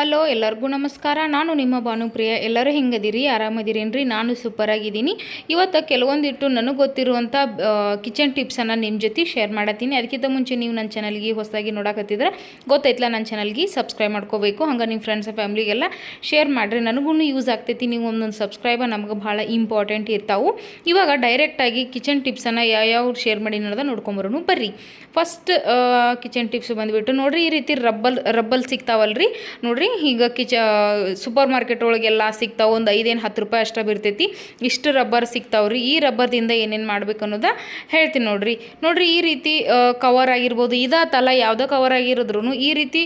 Hello, ಎಲ್ಲರಿಗೂ ನಮಸ್ಕಾರ. ನಾನು ನಿಮ್ಮ ಭಾನುಪ್ರಿಯ. ಎಲ್ಲರೂ ಹೆಂಗದಿರಿ? ಆರಾಮದಿರೇನ್ರಿ? ನಾನು ಸೂಪರ್ ಆಗಿದ್ದೀನಿ ಇವತ್ತು ಕೆಲವೊಂದಿಟ್ಟು ನನಗೆ ಗೊತ್ತಿರುವಂಥ ಕಿಚನ್ ಟಿಪ್ಸನ್ನು ನಿಮ್ಮ ಜೊತೆ ಶೇರ್ ಮಾಡತ್ತೀನಿ. ಅದಕ್ಕಿಂತ ಮುಂಚೆ ನೀವು ನನ್ನ ಚಾನಲ್ಗೆ ಹೊಸದಾಗಿ ನೋಡಕತ್ತಿದ್ರೆ ಗೊತ್ತೈತಲ್ಲ ನನ್ನ ಚಾನಲ್ಗೆ ಸಬ್ಸ್ಕ್ರೈಬ್ ಮಾಡ್ಕೋಬೇಕು. ಹಂಗೆ ನಿಮ್ಮ ಫ್ರೆಂಡ್ಸ್ ಫ್ಯಾಮ್ಲಿಗೆಲ್ಲ ಶೇರ್ ಮಾಡಿರಿ. ನನಗೂ ಯೂಸ್ ಆಗ್ತೈತಿ. ನೀವು ಒಂದೊಂದು ಸಬ್ಸ್ಕ್ರೈಬರ್ ನಮ್ಗೆ ಭಾಳ ಇಂಪಾರ್ಟೆಂಟ್ ಇರ್ತಾವೆ. ಇವಾಗ ಡೈರೆಕ್ಟಾಗಿ ಕಿಚನ್ ಟಿಪ್ಸನ್ನು ಯಾವ್ಯಾವ ಶೇರ್ ಮಾಡಿ ಅನ್ನೋದ ನೋಡ್ಕೊಂಬರೋನು ಬರ್ರಿ. ಫಸ್ಟ್ ಕಿಚನ್ ಟಿಪ್ಸ್ ಬಂದುಬಿಟ್ಟು ನೋಡಿರಿ, ಈ ರೀತಿ ರಬ್ಬಲ್ ರಬ್ಬಲ್ ಸಿಗ್ತಾವಲ್ರಿ. ನೋಡ್ರಿ ಈಗ ಕಿಚ ಸೂಪರ್ ಮಾರ್ಕೆಟ್ ಒಳಗೆಲ್ಲ ಸಿಗ್ತಾವೆ, ಒಂದು ಐದೇನು ಹತ್ತು ರೂಪಾಯಿ ಅಷ್ಟ ಬಿರ್ತೈತಿ ಇಷ್ಟು ರಬ್ಬರ್ ಸಿಗ್ತಾವ್ರಿ. ಈ ರಬ್ಬರ್ದಿಂದ ಏನೇನು ಮಾಡ್ಬೇಕು ಅನ್ನೋದ ಹೇಳ್ತೀನಿ ನೋಡ್ರಿ. ನೋಡ್ರಿ, ಈ ರೀತಿ ಕವರ್ ಆಗಿರ್ಬೋದು ಇದಾತಲ್ಲ ಯಾವುದೋ ಕವರ್ ಆಗಿರೋದ್ರೂ ಈ ರೀತಿ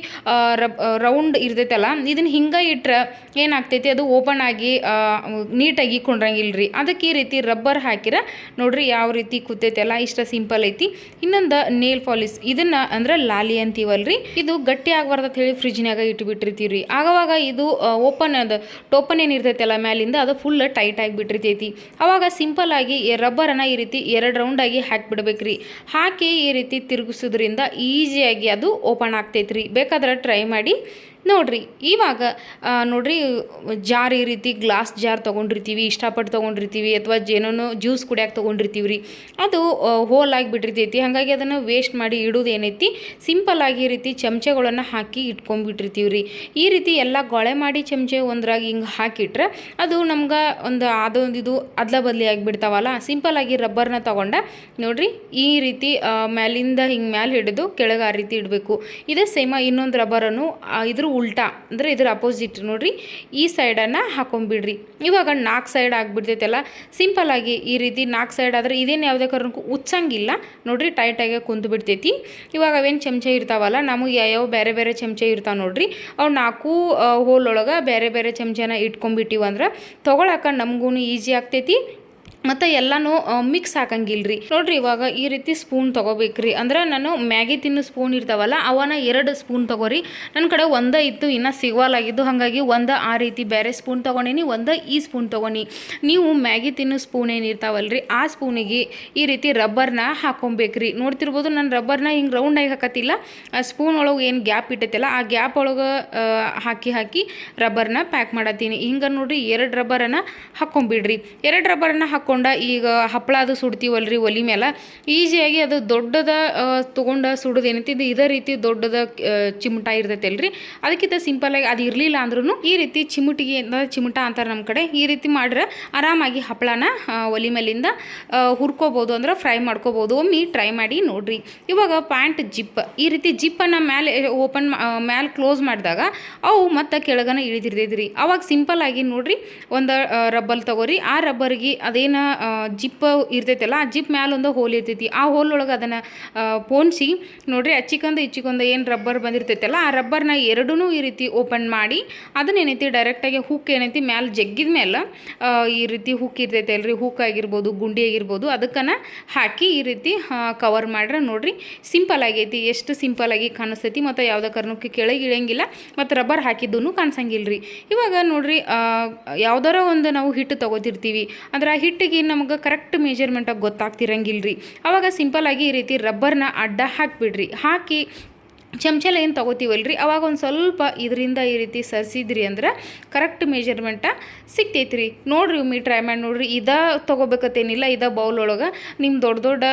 ರೌಂಡ್ ಇರ್ತೈತಲ್ಲ ಇದನ್ನ ಹಿಂಗೆ ಇಟ್ಟರೆ ಏನಾಗ್ತೈತಿ, ಅದು ಓಪನ್ ಆಗಿ ನೀಟಾಗಿ ಕೊಂಡ್ರಂಗಿಲ್ರಿ. ಅದಕ್ಕೆ ಈ ರೀತಿ ರಬ್ಬರ್ ಹಾಕಿರ ನೋಡ್ರಿ ಯಾವ ರೀತಿ ಕೂತೈತಲ್ಲ ಇಷ್ಟ ಸಿಂಪಲ್ ಐತಿ. ಇನ್ನೊಂದು ನೇಲ್ ಪಾಲಿಸ್ ಇದನ್ನ ಅಂದ್ರೆ ಲಾಲಿ ಅಂತೀವಲ್ರಿ. ಇದು ಗಟ್ಟಿ ಆಗಬಾರ್ದು ಅಂತ ಹೇಳಿ ಫ್ರಿಜ್ನಾಗ ಇಟ್ಬಿಟ್ಟಿರ್ತೀವಿ ಆಗವಾಗ ಇದು ಓಪನ್ ಅದು ಟೋಪನ್ ಏನು ಇರ್ತೈತಲ್ಲ ಮ್ಯಾಲಿಂದ, ಅದು ಫುಲ್ ಟೈಟ್ ಆಗಿ ಬಿಟ್ಟಿರ್ತೈತಿ. ಅವಾಗ ಸಿಂಪಲ್ ಆಗಿ ರಬ್ಬರನ್ನ ಈ ರೀತಿ ಎರಡು ರೌಂಡಾಗಿ ಹಾಕಿಬಿಡ್ಬೇಕ್ರಿ. ಹಾಕಿ ಈ ರೀತಿ ತಿರುಗಿಸೋದ್ರಿಂದ ಈಸಿಯಾಗಿ ಅದು ಓಪನ್ ಆಗ್ತೈತ್ರಿ. ಬೇಕಾದ್ರೆ ಟ್ರೈ ಮಾಡಿ ನೋಡ್ರಿ, ಇವಾಗ ನೋಡಿರಿ, ಜಾರ್ ಈ ರೀತಿ ಗ್ಲಾಸ್ ಜಾರ್ ತೊಗೊಂಡಿರ್ತೀವಿ, ಇಷ್ಟಪಟ್ಟು ತೊಗೊಂಡಿರ್ತೀವಿ, ಅಥವಾ ಏನೋ ಜ್ಯೂಸ್ ಕುಡಿಯೋಕೆ ತೊಗೊಂಡಿರ್ತೀವಿ ರೀ ಅದು ಹೋಲ್ ಆಗಿ ಬಿಟ್ಟಿರ್ತೈತಿ. ಹಾಗಾಗಿ ಅದನ್ನು ವೇಸ್ಟ್ ಮಾಡಿ ಇಡೋದು ಏನೈತಿ? ಸಿಂಪಲ್ ಆಗಿ ಈ ರೀತಿ ಚಮಚೆಗಳನ್ನು ಹಾಕಿ ಇಟ್ಕೊಂಡ್ಬಿಟ್ಟಿರ್ತೀವಿ ರೀ ಈ ರೀತಿ ಎಲ್ಲ ಗೊಳೆ ಮಾಡಿ ಚಮಚೆ ಒಂದ್ರಾಗಿ ಹಿಂಗೆ ಹಾಕಿಟ್ರೆ, ಅದು ನಮ್ಗೆ ಒಂದು ಅದೊಂದು ಇದು ಅದ್ಲ ಬದಲಿ ಆಗಿಬಿಡ್ತಾವಲ್ಲ? ಸಿಂಪಲ್ ಆಗಿ ರಬ್ಬರ್ನ ತೊಗೊಂಡ, ನೋಡ್ರಿ, ಈ ರೀತಿ ಮ್ಯಾಲಿಂದ ಹಿಂಗೆ ಮ್ಯಾಲೆ ಹಿಡಿದು ಕೆಳಗೆ ಆ ರೀತಿ ಇಡಬೇಕು. ಇದೇ ಸೇಮ ಇನ್ನೊಂದು ರಬ್ಬರನ್ನು ಇದ್ರ ಉಲ್ಟಾ, ಅಂದರೆ ಇದ್ರ ಅಪೋಸಿಟ್ ನೋಡಿರಿ, ಈ ಸೈಡನ್ನು ಹಾಕೊಂಬಿಡ್ರಿ. ಇವಾಗ ನಾಲ್ಕು ಸೈಡ್ ಆಗಿಬಿಡ್ತೈತಲ್ಲ ಸಿಂಪಲ್ ಆಗಿ ಈ ರೀತಿ ನಾಲ್ಕು ಸೈಡ್ ಆದರೆ ಇದೇನು ಯಾವುದೇ ಕಾರಣಕ್ಕೂ ಉಚ್ಚಂಗಿಲ್ಲ. ನೋಡಿರಿ ಟೈಟಾಗಿ ಕುಂತು ಬಿಡ್ತೈತಿ ಇವಾಗ ಅವೇನು ಚಮಚೆ ಇರ್ತಾವಲ್ಲ, ನಮಗೆ ಯಾವ್ಯಾವ ಬೇರೆ ಬೇರೆ ಚಮಚೆ ಇರ್ತಾವೆ ನೋಡಿರಿ. ಅವು ನಾಲ್ಕು ಹೋಲ್ ಒಳಗೆ ಬೇರೆ ಬೇರೆ ಚಮಚೆನ ಇಟ್ಕೊಂಬಿಟ್ಟಿವಂದ್ರೆ ತೊಗೊಳಕ್ಕೆ ನಮಗೂ ಈಸಿ ಆಗ್ತೈತಿ. ಮತ್ತು ಎಲ್ಲನೂ ಮಿಕ್ಸ್ ಹಾಕಂಗಿಲ್ರಿ. ನೋಡ್ರಿ ಇವಾಗ ಈ ರೀತಿ ಸ್ಪೂನ್ ತೊಗೋಬೇಕ್ರಿ. ಅಂದ್ರೆ ನಾನು ಮ್ಯಾಗಿ ತಿನ್ನೋ ಸ್ಪೂನ್ ಇರ್ತಾವಲ್ಲ ಅವನ ಎರಡು ಸ್ಪೂನ್ ತೊಗೋರಿ. ನನ್ನ ಕಡೆ ಒಂದೇ ಇತ್ತು, ಇನ್ನೂ ಸಿಗವಾಲಾಗಿದ್ದು ಹಾಗಾಗಿ ಒಂದು ಆ ರೀತಿ ಬೇರೆ ಸ್ಪೂನ್ ತೊಗೊಂಡಿನಿ, ಒಂದು ಈ ಸ್ಪೂನ್ ತೊಗೊಂಡು. ನೀವು ಮ್ಯಾಗಿ ತಿನ್ನೋ ಸ್ಪೂನ್ ಏನಿರ್ತಾವಲ್ರಿ ಆ ಸ್ಪೂನಿಗೆ ಈ ರೀತಿ ರಬ್ಬರ್ನ ಹಾಕೊಬೇಕ್ರಿ. ನೋಡ್ತಿರ್ಬೋದು, ನಾನು ರಬ್ಬರ್ನ ಹಿಂಗೆ ರೌಂಡಾಗಿ ಹಾಕತ್ತಿಲ್ಲ. ಆ ಸ್ಪೂನ್ ಒಳಗೆ ಏನು ಗ್ಯಾಪ್ ಇಟ್ಟೈತಲ್ಲ, ಆ ಗ್ಯಾಪ್ ಒಳಗೆ ಹಾಕಿ ಹಾಕಿ ರಬ್ಬರ್ನ ಪ್ಯಾಕ್ ಮಾಡತ್ತೀನಿ. ಹಿಂಗೆ ನೋಡ್ರಿ, ಎರಡು ರಬ್ಬರನ್ನು ಹಾಕೊಂಬಿಡ್ರಿ. ಎರಡು ರಬ್ಬರನ್ನ ಹಾಕ್ಕೊಂಡ ಈಗ ಹಪ್ಪಳ ಅದು ಸುಡ್ತೀವಲ್ರಿ ಒಲಿ ಮೇಲೆ ಈಸಿಯಾಗಿ ಅದು ದೊಡ್ಡದ ತೊಗೊಂಡು ಸುಡೋದು ಏನೈತಿ, ಇದು ಇದೇ ರೀತಿ ದೊಡ್ಡದ ಚಿಮಟ ಇರ್ತೈತೆ ಅಲ್ರಿ ಅದಕ್ಕಿಂತ ಸಿಂಪಲಾಗಿ ಅದು ಇರಲಿಲ್ಲ ಅಂದ್ರೂ ಈ ರೀತಿ ಚಿಮುಟಿಗೆ ಚಿಮಟ ಅಂತಾರೆ ನಮ್ಮ ಕಡೆ. ಈ ರೀತಿ ಮಾಡ್ರೆ ಆರಾಮಾಗಿ ಹಪ್ಪಳನ ಒಲಿ ಮೇಲಿಂದ ಹುರ್ಕೋಬೋದು ಅಂದ್ರೆ ಫ್ರೈ ಮಾಡ್ಕೋಬೋದು. ಒಮ್ಮೆ ಟ್ರೈ ಮಾಡಿ ನೋಡ್ರಿ. ಇವಾಗ ಪ್ಯಾಂಟ್ ಜಿಪ್. ಈ ರೀತಿ ಜಿಪ್ಪನ್ನು ಮ್ಯಾಲೆ ಓಪನ್ ಮ್ಯಾಲೆ ಕ್ಲೋಸ್ ಮಾಡಿದಾಗ ಅವು ಮತ್ತೆ ಕೆಳಗನ ಇಳಿದಿರ್ತೈತ್ರಿ. ಅವಾಗ ಸಿಂಪಲ್ ಆಗಿ ನೋಡ್ರಿ, ಒಂದು ರಬ್ಬಲ್ ತಗೋರಿ. ಆ ರಬ್ಬರ್ಗೆ ಅದೇನ ಜಿಪ್ ಇರ್ತೈತಲ್ಲ, ಆ ಜಿಪ್ ಮ್ಯಾಲೊಂದು ಹೋಲ್ ಇರ್ತೈತಿ. ಆ ಹೋಲ್ ಒಳಗೆ ಅದನ್ನು ಪೋಣಿಸಿ, ನೋಡಿರಿ ಅಚ್ಚಿಕೊಂದು ಇಚ್ಚಿಕೊಂದು ಏನು ರಬ್ಬರ್ ಬಂದಿರ್ತೈತಲ್ಲ, ಆ ರಬ್ಬರ್ನ ಎರಡೂ ಈ ರೀತಿ ಓಪನ್ ಮಾಡಿ, ಅದನ್ನ ಏನೈತಿ ಡೈರೆಕ್ಟಾಗಿ ಹುಕ್ ಏನೈತಿ, ಮ್ಯಾಲೆ ಜಗ್ಗಿದ ಮೇಲೆ ಈ ರೀತಿ ಹುಕ್ ಇರ್ತೈತೆ ಅಲ್ರಿ ಹುಕ್ ಆಗಿರ್ಬೋದು, ಗುಂಡಿ ಆಗಿರ್ಬೋದು, ಅದಕ್ಕನ ಹಾಕಿ ಈ ರೀತಿ ಕವರ್ ಮಾಡ್ರೆ ನೋಡ್ರಿ ಸಿಂಪಲ್ ಆಗೈತಿ. ಎಷ್ಟು ಸಿಂಪಲ್ ಆಗಿ ಕಾಣಿಸ್ತೈತಿ, ಮತ್ತು ಯಾವುದೇ ಕಾರಣಕ್ಕೆ ಕೆಳಗೆ ಇಳಿಯಂಗಿಲ್ಲ, ಮತ್ತು ರಬ್ಬರ್ ಹಾಕಿದ್ದೂ ಕಾಣಿಸಂಗಿಲ್ಲ ರೀ ಇವಾಗ ನೋಡ್ರಿ ಯಾವ್ದಾರ ಒಂದು ನಾವು ಹಿಟ್ಟು ತೊಗೋತಿರ್ತೀವಿ, ಅಂದ್ರೆ ಆ ಹಿಟ್ಟಿಗೆ ನಮಗೆ ಕರೆಕ್ಟ್ ಮೆಜರ್ಮೆಂಟಾಗಿ ಗೊತ್ತಾಗ್ತಿರಂಗಿಲ್ಲ ರೀ ಅವಾಗ ಸಿಂಪಲ್ ಆಗಿ ಈ ರೀತಿ ರಬ್ಬರ್ನ ಅಡ್ಡ ಹಾಕಿಬಿಡ್ರಿ. ಹಾಕಿ ಚಮಚಲ ಏನು ತೊಗೋತೀವಲ್ರಿ? ಅವಾಗ ಒಂದು ಸ್ವಲ್ಪ ಇದರಿಂದ ಈ ರೀತಿ ಸರಿಸಿದ್ರಿ ಅಂದ್ರೆ ಕರೆಕ್ಟ್ ಮೆಜರ್ಮೆಂಟ ಸಿಗ್ತೈತ್ರಿ. ನೋಡ್ರಿ ಒಮ್ಮೆ ಟ್ರೈ ಮಾಡಿ ನೋಡ್ರಿ. ಇದ ತೊಗೋಬೇಕತ್ತೇನಿಲ್ಲ, ಇದ ಬೌಲ್ ಒಳಗೆ ನಿಮ್ಮ ದೊಡ್ಡ ದೊಡ್ಡ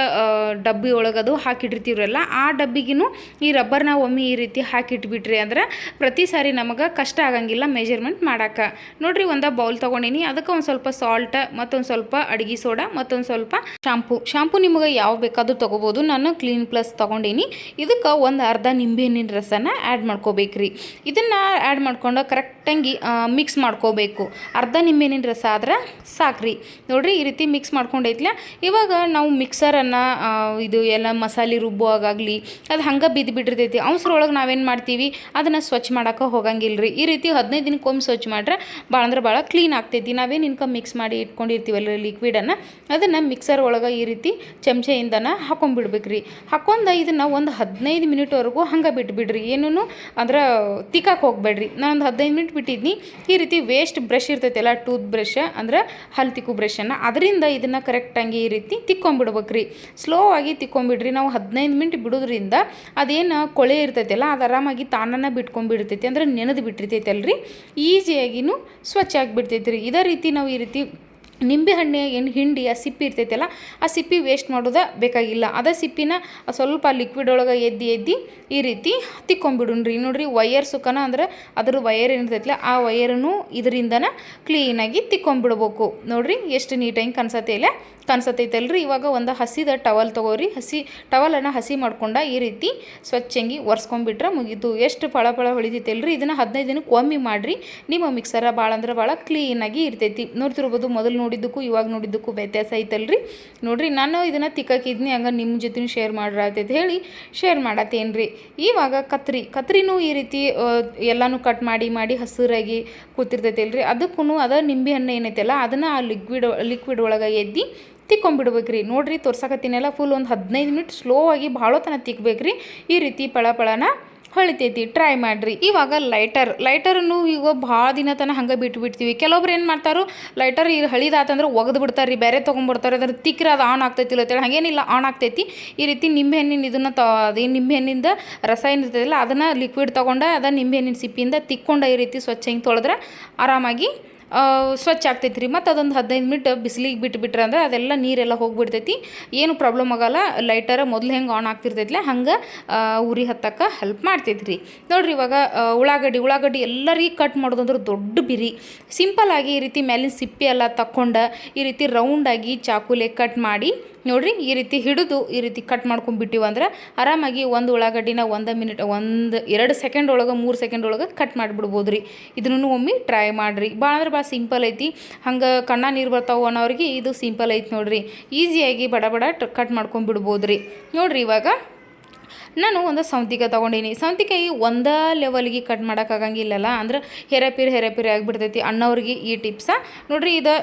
ಡಬ್ಬಿ ಒಳಗೆ ಅದು ಹಾಕಿಟ್ಟಿರ್ತೀವ್ರಲ್ಲ, ಆ ಡಬ್ಬಿಗಿನೂ ಈ ರಬ್ಬರ್ನ ಒಮ್ಮೆ ಈ ರೀತಿ ಹಾಕಿಟ್ಬಿಟ್ರಿ ಅಂದ್ರೆ ಪ್ರತಿ ಸಾರಿ ನಮಗೆ ಕಷ್ಟ ಆಗಂಗಿಲ್ಲ ಮೆಜರ್ಮೆಂಟ್ ಮಾಡಕ್ಕೆ ನೋಡ್ರಿ ಒಂದು ಬೌಲ್ ತೊಗೊಂಡಿನಿ, ಅದಕ್ಕೆ ಒಂದು ಸ್ವಲ್ಪ ಸಾಲ್ಟ್ ಮತ್ತೊಂದು ಸ್ವಲ್ಪ ಅಡುಗೆ ಸೋಡಾ ಮತ್ತೊಂದು ಸ್ವಲ್ಪ ಶಾಂಪು ಶಾಂಪು ನಿಮಗೆ ಯಾವ ಬೇಕಾದ್ರೂ ತೊಗೋಬೋದು. ನಾನು ಕ್ಲೀನ್ ಪ್ಲಸ್ ತೊಗೊಂಡೀನಿ. ಇದಕ್ಕೆ ಒಂದು ಅರ್ಧ ನಿಂಬೆಹಣ್ಣಿನ ರಸನ ಆ್ಯಡ್ ಮಾಡ್ಕೋಬೇಕ್ರಿ. ಇದನ್ನು ಆ್ಯಡ್ ಮಾಡ್ಕೊಂಡು ಕರೆಕ್ಟಾಗಿ ಮಿಕ್ಸ್ ಮಾಡ್ಕೋಬೇಕು. ಅರ್ಧ ನಿಂಬೆಹಣ್ಣಿನ ರಸ ಆದ್ರೆ ಸಾಕ್ರಿ. ನೋಡ್ರಿ ಈ ರೀತಿ ಮಿಕ್ಸ್ ಮಾಡ್ಕೊಂಡೈತ್ಲ. ಇವಾಗ ನಾವು ಮಿಕ್ಸರನ್ನು ಇದು ಎಲ್ಲ ಮಸಾಲೆ ರುಬ್ಬುವಾಗಲಿ ಅದು ಹಂಗೆ ಬಿದ್ದು ಬಿಟ್ಟಿರ್ತೈತಿ. ಅವಸರೊಳಗೆ ನಾವೇನು ಮಾಡ್ತೀವಿ? ಅದನ್ನು ಸ್ವಚ್ಛ ಮಾಡೋಕೆ ಹೋಗಂಗಿಲ್ಲ ರೀ ಈ ರೀತಿ ಹದಿನೈದು ದಿನಕ್ಕೊಮ್ಮೆ ಸ್ವಚ್ಛ ಮಾಡ್ರೆ ಭಾಳ ಅಂದ್ರೆ ಭಾಳ ಕ್ಲೀನ್ ಆಗ್ತೈತಿ. ನಾವೇನು ಇನ್ಕ ಮಿಕ್ಸ್ ಮಾಡಿ ಇಟ್ಕೊಂಡಿರ್ತೀವಲ್ಲ ಲಿಕ್ವಿಡನ್ನು ಅದನ್ನು ಮಿಕ್ಸರ್ ಒಳಗೆ ಈ ರೀತಿ ಚಮಚೆಯಿಂದನ ಹಾಕೊಂಡ್ಬಿಡ್ಬೇಕ್ರಿ ಹಾಕೊಂಡು ಇದನ್ನು ಒಂದು ಹದಿನೈದು ಮಿನಿಟ್ವರೆಗೂ ಹಂಗೆ ಹಂಗೆ ಬಿಟ್ಬಿಡ್ರಿ ಏನೂ ಅಂದ್ರೆ ತಿಕ್ಕಕ್ಕೆ ಹೋಗಬೇಡ್ರಿ. ನಾನೊಂದು ಹದಿನೈದು ಮಿನಿಟ್ ಬಿಟ್ಟಿದ್ನಿ. ಈ ರೀತಿ ವೇಸ್ಟ್ ಬ್ರಷ್ ಇರ್ತೈತಲ್ಲ ಟೂತ್ ಬ್ರಷ್ ಅಂದ್ರೆ ಹಲ್ ತಿಕ್ಕು ಬ್ರಷನ್ನು ಅದರಿಂದ ಇದನ್ನು ಕರೆಕ್ಟಾಗಿ ಈ ರೀತಿ ತಿಕ್ಕೊಂಬಿಡ್ಬೇಕ್ರಿ. ಸ್ಲೋ ಆಗಿ ತಿಕ್ಕೊಂಬಿಡ್ರಿ. ನಾವು ಹದಿನೈದು ಮಿನಿಟ್ ಬಿಡೋದ್ರಿಂದ ಅದೇನು ಕೊಳೆ ಇರ್ತೈತಲ್ಲ ಅದು ಆರಾಮಾಗಿ ತಾನನ್ನು ಬಿಟ್ಕೊಂಡ್ಬಿಡ್ತೈತಿ ಅಂದ್ರೆ ನೆನೆದು ಬಿಟ್ಟಿರ್ತೈತಲ್ರಿ. ಈಸಿಯಾಗಿನೂ ಸ್ವಚ್ಛ ಆಗಿಬಿಡ್ತೈತಿ ರೀ. ಇದೇ ರೀತಿ ನಾವು ಈ ರೀತಿ ನಿಂಬೆ ಏನು ಹಿಂಡಿ, ಆ ಸಿಪ್ಪಿ ಇರ್ತೈತಲ್ಲ, ಆ ಸಿಪ್ಪಿ ವೇಸ್ಟ್ ಮಾಡೋದು ಬೇಕಾಗಿಲ್ಲ. ಅದೇ ಸಿಪ್ಪಿನ ಸ್ವಲ್ಪ ಲಿಕ್ವಿಡ್ ಒಳಗೆ ಎದ್ದಿ ಎದ್ದಿ ಈ ರೀತಿ ತಿಕ್ಕೊಂಬಿಡುನ್ರಿ ನೋಡ್ರಿ ವಯರ್ ಸುಖನ ಅಂದ್ರೆ ಅದ್ರ ವಯರ್ ಏನಿರ್ತೈತಲ್ಲ ಆ ವಯರನ್ನು ಇದರಿಂದನ ಕ್ಲೀನಾಗಿ ತಿಕ್ಕೊಂಬಿಡ್ಬೇಕು ನೋಡ್ರಿ, ಎಷ್ಟು ನೀಟಾಗಿ ಕನ್ಸತ್ತೆ ಇಲ್ಲ? ಕನ್ಸತ್ತೈತಲ್ರಿ ಇವಾಗ ಒಂದು ಹಸಿದ ಟವಲ್ ತೊಗೋರಿ. ಹಸಿ ಟವಲನ್ನು ಹಸಿ ಮಾಡ್ಕೊಂಡ ಈ ರೀತಿ ಸ್ವಚ್ಛಂಗಿ ಒರೆಸ್ಕೊಂಡ್ಬಿಟ್ರೆ ಮುಗೀತು. ಎಷ್ಟು ಫಳ ಫಳ ಹೊಳಿತೈತಲ್ರಿ, ಇದನ್ನು ಹದಿನೈದು ದಿನಕ್ಕೆ ಒಮ್ಮೆ ಮಾಡಿರಿ. ನಿಮ್ಮ ಮಿಕ್ಸರ ಭಾಳ ಅಂದ್ರೆ ಭಾಳ ಕ್ಲೀನಾಗಿ ಇರ್ತೈತಿ. ನೋಡ್ತಿರ್ಬೋದು, ಮೊದಲು ನೋಡಿದ್ದಕ್ಕೂ, ಇವಾಗ ನೋಡಿದ್ದಕ್ಕೂ ವ್ಯತ್ಯಾಸ ಐತಲ್ರಿ? ನೋಡಿರಿ, ನಾನು ಇದನ್ನು ತಿಕ್ಕಾಕಿದ್ನಿ ಹಂಗೆ ನಿಮ್ಮ ಜೊತೆ ಶೇರ್ ಮಾಡ್ರಾತೈತೆ ಹೇಳಿ ಶೇರ್ ಮಾಡತ್ತೇನ್ರಿ. ಇವಾಗ ಕತ್ರಿ, ಕತ್ರಿನೂ ಈ ರೀತಿ ಎಲ್ಲನೂ ಕಟ್ ಮಾಡಿ ಮಾಡಿ ಹಸಿರಾಗಿ ಕೂತಿರ್ತೈತಲ್ರಿ. ಅದಕ್ಕೂ ಅದ ನಿಂಬೆ ಹಣ್ಣು ಏನೈತಲ್ಲ, ಅದನ್ನು ಆ ಲಿಕ್ವಿಡ್ ಲಿಕ್ವಿಡ್ ಒಳಗೆ ಎದ್ದು ತಿಕ್ಕೊಂಬಿಡ್ಬೇಕ್ರಿ. ನೋಡ್ರಿ, ತೋರ್ಸಕತ್ತೀನಲ್ಲ ಫುಲ್ ಒಂದು ಹದಿನೈದು ಮಿನಿಟ್ ಸ್ಲೋ ಆಗಿ ಭಾಳ ತನ ತಿಕ್ಬೇಕ್ರಿ. ಈ ರೀತಿ ಪಳ ಪಳನ ಹೊಳಿತೈತಿ ಟ್ರೈ ಮಾಡಿರಿ. ಇವಾಗ ಲೈಟರ್ ಲೈಟರನ್ನು ಈಗ ಭಾಳ ದಿನ ತನಕ ಹಂಗೆ ಬಿಟ್ಟು ಬಿಡ್ತೀವಿ ಕೆಲವೊಬ್ರು ಏನು ಮಾಡ್ತಾರೋ ಲೈಟರ್ ಈಗ ಹಳಿದಾತಂದ್ರೆ ಒಗೆದು ಬಿಡ್ತಾರೆ ರೀ ಬೇರೆ ತೊಗೊಂಡ್ಬಿಡ್ತಾರೆ ಅದ್ರ ತಿಕ್ಕರ ಅದು ಆನ್ ಆಗ್ತೈತಿಲ್ಲ ಅಂತೇಳಿ. ಹಾಗೇನಿಲ್ಲ ಆನ್ ಆಗ್ತೈತಿ. ಈ ರೀತಿ ನಿಂಬೆಹಣ್ಣಿನ ಇದನ್ನು ತ ಅದೇನು ನಿಂಬೆಹಣ್ಣಿಂದ ರಸ ಏನಿರ್ತೈತಿಲ್ಲ ಅದನ್ನು ಲಿಕ್ವಿಡ್ ತೊಗೊಂಡು ಅದ ನಿಂಬೆಹಣ್ಣಿನ ಸಿಪ್ಪಿಯಿಂದ ತಿಕ್ಕೊಂಡು ಈ ರೀತಿ ಸ್ವಚ್ಛ ಹಿಂಗೆ ತೊಳೆದ್ರೆ ಆರಾಮಾಗಿ ಸ್ವಚ್ಛ ಆಗ್ತೈತಿ ರೀ ಮತ್ತು ಅದೊಂದು ಹದಿನೈದು ಮಿನಿಟ್ ಬಿಸಿಲಿಗೆ ಬಿಟ್ಬಿಟ್ರೆ ಅಂದ್ರೆ ಅದೆಲ್ಲ ನೀರೆಲ್ಲ ಹೋಗಿಬಿಡ್ತೈತಿ. ಏನು ಪ್ರಾಬ್ಲಮ್ ಆಗಲ್ಲ. ಲೈಟರ ಮೊದಲು ಹೆಂಗೆ ಆನ್ ಆಗ್ತಿರ್ತೈತಿಲ್ಲ ಹಂಗೆ ಉರಿ ಹತ್ತಕ್ಕೆ ಹೆಲ್ಪ್ ಮಾಡ್ತೈತಿ ರೀ ನೋಡಿರಿ ಇವಾಗ ಉಳ್ಳಾಗಡ್ಡಿ ಉಳ್ಳಾಗಡ್ಡಿ ಎಲ್ಲರಿಗೆ ಕಟ್ ಮಾಡೋದಂದ್ರೆ ದೊಡ್ಡ ಬಿರಿ. ಸಿಂಪಲ್ ಆಗಿ ಈ ರೀತಿ ಮೇಲಿನ ಸಿಪ್ಪೆ ಎಲ್ಲ ತಕ್ಕೊಂಡು ಈ ರೀತಿ ರೌಂಡಾಗಿ ಚಾಕುಲೆ ಕಟ್ ಮಾಡಿ ನೋಡ್ರಿ, ಈ ರೀತಿ ಹಿಡಿದು ಈ ರೀತಿ ಕಟ್ ಮಾಡ್ಕೊಂಡ್ಬಿಟ್ಟಿವಿ ಅಂದ್ರೆ ಆರಾಮಾಗಿ ಒಂದು ಉಳ್ಳಾಗಡ್ಡಿನ ಒಂದು ಮಿನಿಟ್, ಒಂದು ಎರಡು ಸೆಕೆಂಡ್ ಒಳಗೆ, ಮೂರು ಸೆಕೆಂಡ್ ಒಳಗೆ ಕಟ್ ಮಾಡಿಬಿಡ್ಬೋದು ರೀ ಇದನ್ನು ಒಮ್ಮೆ ಟ್ರೈ ಮಾಡಿರಿ. ಭಾಳ ಅಂದ್ರೆ ಭಾಳ ಸಿಂಪಲ್ ಐತಿ. ಹಂಗೆ ಕಣ್ಣ ನೀರು ಬರ್ತಾವೆ ಅನ್ನೋರಿಗೆ ಇದು ಸಿಂಪಲ್ ಐತಿ ನೋಡ್ರಿ. ಈಸಿಯಾಗಿ ಬಡ ಬಡ ಕಟ್ ಮಾಡ್ಕೊಂಡ್ಬಿಡ್ಬೋದು ರೀ ನೋಡ್ರಿ ಇವಾಗ ನಾನು ಒಂದು ಸೌಂತಿಕಾಯಿ ತೊಗೊಂಡೀನಿ. ಸೌಂತಿಕಾಯಿ ಒಂದೇ ಲೆವೆಲ್ಗೆ ಕಟ್ ಮಾಡೋಕ್ಕಾಗಂಗಿಲ್ಲಲ್ಲ ಅಂದ್ರೆ ಹೆರಪಿರಿ ಹೆರಪಿರಿ ಆಗಿಬಿಡ್ತೈತಿ. ಅಣ್ಣವ್ರಿಗೆ ಈ ಟಿಪ್ಸ ನೋಡ್ರಿ ಇದು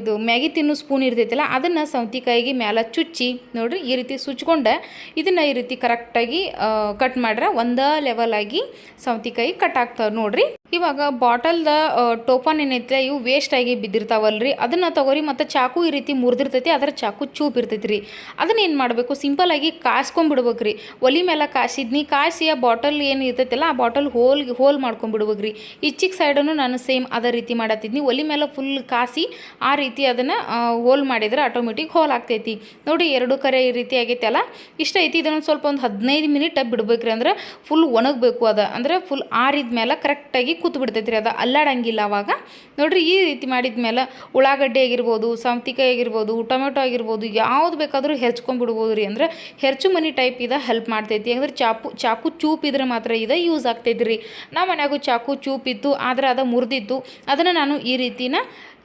ಇದು ಮ್ಯಾಗಿ ತಿನ್ನು ಸ್ಪೂನ್ ಇರ್ತೈತಿಲ್ಲ, ಅದನ್ನು ಸೌಂತಿಕಾಯಿಗೆ ಮ್ಯಾಲೆ ಚುಚ್ಚಿ ನೋಡ್ರಿ ಈ ರೀತಿ ಸುಚ್ಕೊಂಡೆ ಇದನ್ನು ಈ ರೀತಿ ಕರೆಕ್ಟಾಗಿ ಕಟ್ ಮಾಡ್ರೆ ಒಂದೇ ಲೆವೆಲಾಗಿ ಸೌಂತಿಕಾಯಿ ಕಟ್ ಆಗ್ತಾವೆ ನೋಡ್ರಿ. ಇವಾಗ ಬಾಟಲ್ದ ಟೋಪನ್ ಏನೈತೆ ಇವು ವೇಸ್ಟ್ ಆಗಿ ರೀ ಅದನ್ನು ತಗೋರಿ, ಮತ್ತು ಚಾಕು ಈ ರೀತಿ ಮುರಿದಿರ್ತೈತಿ, ಅದರ ಚಾಕು ಚೂಪ್ ಇರ್ತೈತಿ ರೀ ಅದನ್ನ ಏನು ಮಾಡಬೇಕು? ಸಿಂಪಲಾಗಿ ಕಾಸ್ಕೊಂಬಿಡ್ಬೇಕು ರೀ ಒಲಿ ಮೇಲೆ ಕಾಸಿದ್ನಿ ಕಾಸಿ ಆ ಬಾಟಲ್ ಏನು ಇರ್ತೈತಲ್ಲ, ಆ ಬಾಟಲ್ ಹೋಲ್ ಹೋಲ್ ಮಾಡ್ಕೊಂಬಿಡ್ಬೇಕು ರೀ ಈಚಿಗೆ ಸೈಡನ್ನು ನಾನು ಸೇಮ್ ಅದೇ ರೀತಿ ಮಾಡತ್ತಿದ್ನಿ. ಒಲಿ ಮೇಲೆ ಫುಲ್ ಕಾಸಿ, ಆ ರೀತಿ ಅದನ್ನು ಹೋಲ್ ಮಾಡಿದ್ರೆ ಆಟೋಮೆಟಿಕ್ ಹೋಲ್ ಆಗ್ತೈತಿ. ನೋಡಿ, ಎರಡು ಕರೆ ಈ ರೀತಿ ಆಗೈತಲ್ಲ ಇಷ್ಟ ಐತಿ, ಇದನ್ನು ಸ್ವಲ್ಪ ಒಂದು ಹದಿನೈದು ಮಿನಿಟ್ ಬಿಡ್ಬೇಕ್ರಿ, ಅಂದ್ರೆ ಫುಲ್ ಒಣಗಬೇಕು ಅದ. ಅಂದ್ರೆ ಫುಲ್ ಆರಿದ ಮೇಲೆ ಕರೆಕ್ಟಾಗಿ ಕೂತ್ ಬಿಡ್ತೈತಿ ರೀ ಅದು ಅಲ್ಲಾಡಂಗಿಲ್ಲ ಅವಾಗ. ನೋಡ್ರಿ ಈ ರೀತಿ ಮಾಡಿದ ಮೇಲೆ ಉಳ್ಳಾಗಡ್ಡಿ ಆಗಿರ್ಬೋದು, ಸೌತಿಕಾಯಿ ಆಗಿರ್ಬೋದು, ಟೊಮೆಟೊ ಆಗಿರ್ಬೋದು, ಯಾವ್ದು ಬೇಕಾದರೂ ಹೆರ್ಚ್ಕೊಂಡ್ಬಿಡ್ಬೋದು ರೀ ಅಂದ್ರೆ ಹೆಚ್ಚು ಮನಿ ಟೈಪ್ ಇದು ಹೆಲ್ಪ್ ಮಾಡ್ತೈತಿ. ಅಂದ್ರೆ ಚಾಕು ಚಾಕು ಚೂಪ್ ಮಾತ್ರ ಇದು ಯೂಸ್ ಆಗ್ತೈತಿ ರೀ ನಮ್ಮ ಮನ್ಯಾಗೂ ಚಾಕು ಚೂಪ್ ಇತ್ತು, ಆದ್ರೆ ಅದು ಮುರಿದಿತ್ತು. ಅದನ್ನು ನಾನು ಈ ರೀತಿನ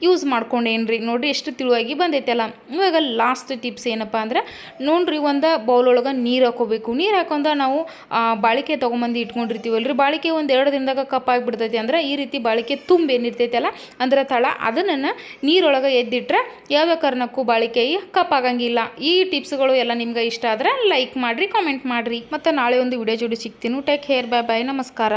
ಯೂಸ್ ಮಾಡ್ಕೊಂಡೇನು ರೀ ನೋಡಿರಿ, ಎಷ್ಟು ತಿಳುವಾಗಿ ಬಂದೈತಲ್ಲ. ಇವಾಗ ಲಾಸ್ಟ್ ಟಿಪ್ಸ್ ಏನಪ್ಪ ಅಂದ್ರೆ, ನೋಡ್ರಿ, ಒಂದು ಬೌಲ್ ಒಳಗೆ ನೀರು ಹಾಕೋಬೇಕು. ನೀರು ಹಾಕೊಂಡ ನಾವು ಬಾಳಿಕೆ ತೊಗೊಂಬಂದು ರೀ ಬಾಳಿಕೆ ಒಂದು ಎರಡು ದಿನದಾಗ ಕಪ್ ಆಗಿಬಿಡ್ತೈತಿ ಅಂದ್ರೆ, ಈ ರೀತಿ ಬಾಳಿಕೆ ತುಂಬ ಏನಿರ್ತೈತಲ್ಲ, ಅಂದ್ರೆ ತಳ ಅದನ್ನು ನೀರೊಳಗೆ ಎದ್ದಿಟ್ರೆ ಯಾವ ಕಾರಣಕ್ಕೂ ಬಾಳಿಕೆ ಕಪ್ ಆಗಂಗಿಲ್ಲ. ಈ ಟಿಪ್ಸ್ಗಳು ಎಲ್ಲ ನಿಮ್ಗೆ ಇಷ್ಟ ಆದ್ರೆ ಲೈಕ್ ಮಾಡಿರಿ ಕಾಮೆಂಟ್ ಮಾಡಿರಿ. ಮತ್ತು ನಾಳೆ ಒಂದು ವಿಡಿಯೋ ಜೋಡಿ ಸಿಗ್ತೀನಿ. ಟೇಕ್ ಕೇರ್ ಬಾಯ್ ಬಾಯ್ ನಮಸ್ಕಾರ.